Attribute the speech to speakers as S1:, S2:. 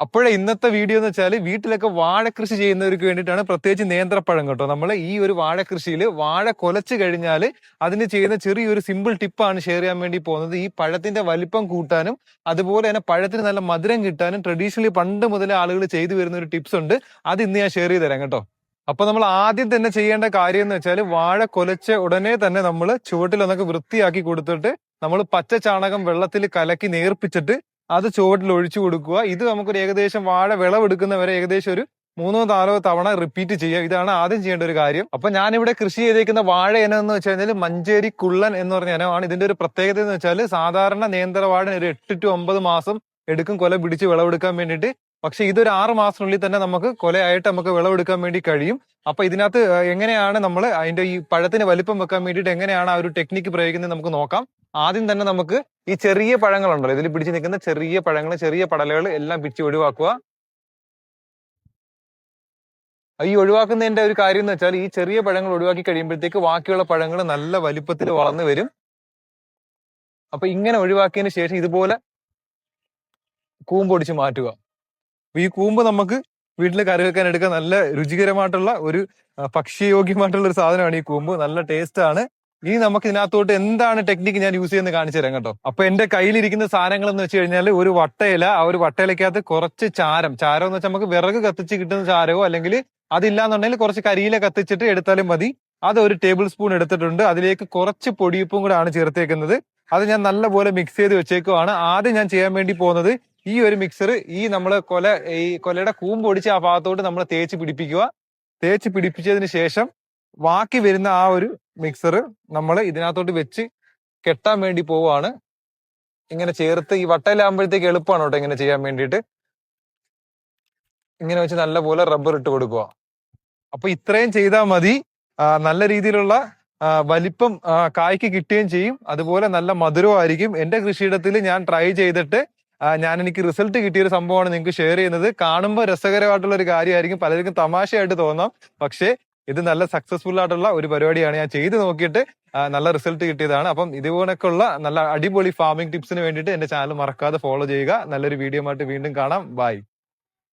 S1: അപ്പോഴേ ഇന്നത്തെ വീഡിയോ എന്ന് വെച്ചാൽ വീട്ടിലൊക്കെ വാഴ കൃഷി ചെയ്യുന്നവർക്ക് വേണ്ടിയിട്ടാണ് പ്രത്യേകിച്ച് നേന്ത്രപ്പഴം കേട്ടോ. നമ്മൾ ഈ ഒരു വാഴ കൃഷിയിൽ വാഴ കൊലച്ചു കഴിഞ്ഞാൽ അതിന് ചെയ്യുന്ന ചെറിയൊരു സിമ്പിൾ ടിപ്പാണ് ഷെയർ ചെയ്യാൻ വേണ്ടി പോകുന്നത്. ഈ പഴത്തിന്റെ വലിപ്പം കൂട്ടാനും അതുപോലെ തന്നെ പഴത്തിന് നല്ല മധുരം കിട്ടാനും ട്രഡീഷണലി പണ്ട് മുതലേ ആളുകൾ ചെയ്തു വരുന്ന ഒരു ടിപ്സ് ഉണ്ട്. അത് ഇന്ന് ഞാൻ ഷെയർ ചെയ്ത് തരാം കേട്ടോ. അപ്പൊ നമ്മൾ ആദ്യം തന്നെ ചെയ്യേണ്ട കാര്യം എന്ന് വെച്ചാൽ വാഴ കൊലച്ച ഉടനെ തന്നെ നമ്മൾ ചുവട്ടിലൊന്നൊക്കെ വൃത്തിയാക്കി കൊടുത്തിട്ട് നമ്മൾ പച്ച ചാണകം വെള്ളത്തിൽ കലക്കി നേർപ്പിച്ചിട്ട് അത് ചുവട്ടിൽ ഒഴിച്ചു കൊടുക്കുക. ഇത് നമുക്കൊരു ഏകദേശം വാഴ വിളവെടുക്കുന്നവരെ ഏകദേശം ഒരു മൂന്നോ നാലോ തവണ റിപ്പീറ്റ് ചെയ്യുക. ഇതാണ് ആദ്യം ചെയ്യേണ്ട ഒരു കാര്യം. അപ്പൊ ഞാനിവിടെ കൃഷി ചെയ്തേക്കുന്ന വാഴ ഇനം എന്ന് വെച്ച് കഴിഞ്ഞാൽ മഞ്ചേരി കുള്ളൻ എന്ന് പറഞ്ഞ ഇനമാണ്. ഇതിന്റെ ഒരു പ്രത്യേകത എന്ന് വെച്ചാൽ സാധാരണ നേന്ത്രവാഴ ഒരു എട്ട് ടു ഒമ്പത് മാസം എടുക്കും. കൊല പിടിച്ച് വിളവെടുക്കാൻ വേണ്ടിയിട്ട് പക്ഷെ ഇതൊരു ആറ് മാസത്തിനുള്ളിൽ തന്നെ നമുക്ക് കൊലയായിട്ട് നമുക്ക് വിളവെടുക്കാൻ വേണ്ടി കഴിയും. അപ്പൊ ഇതിനകത്ത് എങ്ങനെയാണ് നമ്മൾ അതിന്റെ ഈ പഴത്തിന് വലിപ്പം വെക്കാൻ വേണ്ടിയിട്ട് എങ്ങനെയാണ് ആ ഒരു ടെക്നിക്ക് പ്രയോഗിക്കുന്നത് നമുക്ക് നോക്കാം. ആദ്യം തന്നെ നമുക്ക് ഈ ചെറിയ പഴങ്ങളുണ്ടല്ലോ ഇതിൽ പിടിച്ച് നിൽക്കുന്ന ചെറിയ പഴങ്ങൾ ചെറിയ പടലകൾ എല്ലാം പിടിച്ച് ഒഴിവാക്കുക. ഈ ഒഴിവാക്കുന്നതിന്റെ ഒരു കാര്യം എന്ന് വെച്ചാൽ ഈ ചെറിയ പഴങ്ങൾ ഒഴിവാക്കി കഴിയുമ്പോഴത്തേക്ക് ബാക്കിയുള്ള പഴങ്ങൾ നല്ല വലിപ്പത്തിൽ വളർന്നു വരും. അപ്പൊ ഇങ്ങനെ ഒഴിവാക്കിയതിന് ശേഷം ഇതുപോലെ കൂമ്പൊടിച്ച് മാറ്റുക. ഈ കൂമ്പ് നമുക്ക് വീട്ടിൽ കറി വെക്കാൻ എടുക്കാൻ നല്ല രുചികരമായിട്ടുള്ള ഒരു ഭക്ഷ്യയോഗ്യമായിട്ടുള്ള ഒരു സാധനമാണ് ഈ കൂമ്പ്. നല്ല ടേസ്റ്റ് ആണ്. ഇനി നമുക്ക് ഇതിനകത്തോട്ട് എന്താണ് ടെക്നിക്ക് ഞാൻ യൂസ് ചെയ്യുന്നത് കാണിച്ചു തരാം കേട്ടോ. അപ്പൊ എന്റെ കയ്യിലിരിക്കുന്ന സാധനങ്ങൾ എന്ന് വെച്ച് കഴിഞ്ഞാൽ ഒരു വട്ടയില ആ ഒരു വട്ടയിലക്കകത്ത് കുറച്ച് ചാരം. ചാരം എന്ന് വെച്ചാൽ നമുക്ക് വിറക് കത്തിച്ച് കിട്ടുന്ന ചാരമോ അല്ലെങ്കിൽ അതില്ലാന്നുണ്ടെങ്കിൽ കുറച്ച് കരിയില കത്തിച്ചിട്ട് എടുത്താലും മതി. അത് ഒരു ടേബിൾ സ്പൂൺ എടുത്തിട്ടുണ്ട്. അതിലേക്ക് കുറച്ച് പൊടിയുപ്പും കൂടെ ആണ് ചേർത്തേക്കുന്നത്. അത് ഞാൻ നല്ലപോലെ മിക്സ് ചെയ്ത് വെച്ചേക്കുവാണ്. ആദ്യം ഞാൻ ചെയ്യാൻ വേണ്ടി പോകുന്നത് ഈ ഒരു മിക്സർ ഈ നമ്മൾ കൊല ഈ കൊലയുടെ കൂമ്പ് ഒടിച്ച് ആ ഭാഗത്തോട്ട് നമ്മൾ തേച്ച് പിടിപ്പിക്കുക. തേച്ച് പിടിപ്പിച്ചതിന് ശേഷം ബാക്കി വരുന്ന ആ ഒരു മിക്സർ നമ്മൾ ഇതിനകത്തോട്ട് വെച്ച് കെട്ടാൻ വേണ്ടി പോവുകയാണ്. ഇങ്ങനെ ചേർത്ത് ഈ വട്ടയിലാകുമ്പോഴത്തേക്ക് എളുപ്പമാണ് കേട്ടോ ഇങ്ങനെ ചെയ്യാൻ വേണ്ടിയിട്ട്. ഇങ്ങനെ വെച്ച് നല്ലപോലെ റബ്ബർ ഇട്ട് കൊടുക്കുക. അപ്പൊ ഇത്രയും ചെയ്താൽ മതി. നല്ല രീതിയിലുള്ള വലിപ്പം കായ്ക്ക് കിട്ടുകയും ചെയ്യും. അതുപോലെ നല്ല മധുരമായിരിക്കും എന്റെ കൃഷിയിടത്തിൽ ഞാൻ ട്രൈ ചെയ്തിട്ട് ഞാൻ എനിക്ക് റിസൾട്ട് കിട്ടിയ ഒരു സംഭവമാണ് നിങ്ങൾക്ക് ഷെയർ ചെയ്യുന്നത്. കാണുമ്പോൾ രസകരമായിട്ടുള്ള ഒരു കാര്യമായിരിക്കും. പലർക്കും തമാശയായിട്ട് തോന്നാം. പക്ഷേ ഇത് നല്ല സക്സസ്ഫുൾ ആയിട്ടുള്ള ഒരു പരിപാടിയാണ്. ഞാൻ ചെയ്ത് നോക്കിയിട്ട് നല്ല റിസൾട്ട് കിട്ടിയതാണ്. അപ്പം ഇതുപോലൊക്കെയുള്ള നല്ല അടിപൊളി ഫാമിംഗ് ടിപ്സിന് വേണ്ടിയിട്ട് എന്റെ ചാനൽ മറക്കാതെ ഫോളോ ചെയ്യുക. നല്ലൊരു വീഡിയോ ആയിട്ട് വീണ്ടും കാണാം. ബൈ